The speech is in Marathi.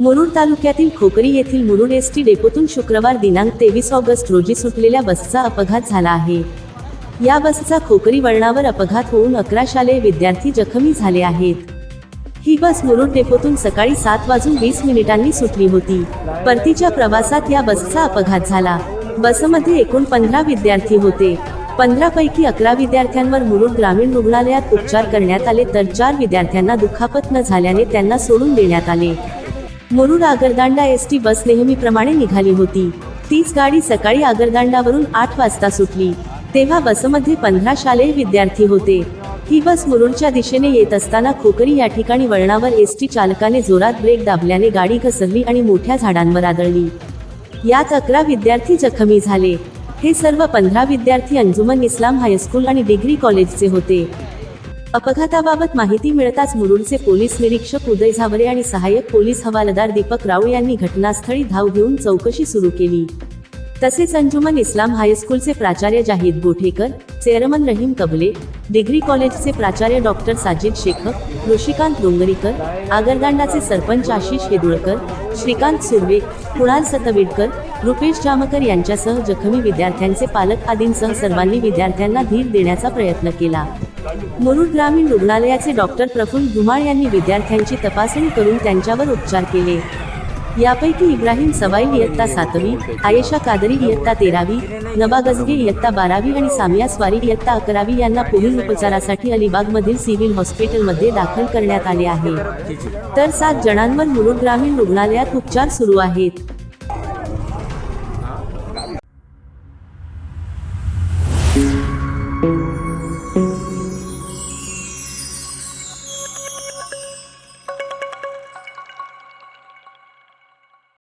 मुरुड तालुक्यातील खोकरी येथील मुरुड एस टी डेपोतून शुक्रवार दिनांक तेवीस ऑगस्ट रोजी सुटलेल्या बसचा अपघात झाला आहे. या बसचा खोकरी वळणावर अपघात होऊन अकरा शालेय विद्यार्थी जखमी झाले आहेत. ही बस मुरुड डेपोतून सकाळी सात वाजून वीस मिनिटांनी सुटली होती. परतीच्या प्रवासात या बसचा अपघात झाला. बसमध्ये एकूण पंधरा विद्यार्थी होते. पंधरा पैकी अकरा विद्यार्थ्यांवर मुरुड ग्रामीण रुग्णालयात उपचार करण्यात आले तर चार विद्यार्थ्यांना दुखापत न झाल्याने त्यांना सोडून देण्यात आले. Murud Agardanda S T bus नेहमीप्रमाणे निघाली होती. तीच गाडी सकाळी आगरदांडावरून आठ वाजता सुटली. तेव्हा बसमध्ये पंधरा शालेय विद्यार्थी होते. ही बस मुरुडच्या दिशेने येत असताना खोकरी या ठिकाणी वळणावर एस टी चालकाने जोरात ब्रेक दाबल्याने गाडी घसरली आणि मोठ्या झाडांवर आदळली. यात अकरा विद्यार्थी जखमी झाले. हे सर्व पंधरा विद्यार्थी अंजुमन इस्लाम हायस्कूल आणि डिग्री कॉलेजचे होते. अपघाताबाबत माहिती मिळताच मुरुडचे पोलीस निरीक्षक उदय झावरे आणि सहाय्यक पोलीस हवालदार दीपक राव यांनी घटनास्थळी धाव घेऊन चौकशी सुरू केली. तसेच अंजुमन इस्लाम हायस्कूलचे प्राचार्य जाहीद बोठेकर चेअरमन रहीम कबले डिग्री कॉलेजचे प्राचार्य डॉक्टर साजिद शेखर ऋषिकांत डोंगरीकर आगरदांडाचे सरपंच आशिष हेदुळकर श्रीकांत सुर्वे कुणाल सतविडकर रुपेश जामकर यांच्यासह जखमी विद्यार्थ्यांचे पालक आदींसह सर्वांनी विद्यार्थ्यांना धीर देण्याचा प्रयत्न केला. मुरुड ग्रामीण रुग्णालयाचे डॉक्टर प्रफुल्ल धुमाळ यांनी विद्यार्थ्यांची तपासणी करून त्यांच्यावर उपचार केले. यापैकी इब्राहिम सवाईल इयत्ता सातवी आयेशा कादरी इयत्ता तेरावी नबा गजगे इयत्ता बारावी आणि सामिया स्वारी इयत्ता अकरावी यांना पुढील उपचारासाठी अलिबागमधील सिव्हिल हॉस्पिटलमध्ये दाखल करण्यात आले आहे. तर सात जणांवर मुरुड ग्रामीण रुग्णालयात उपचार सुरू आहेत.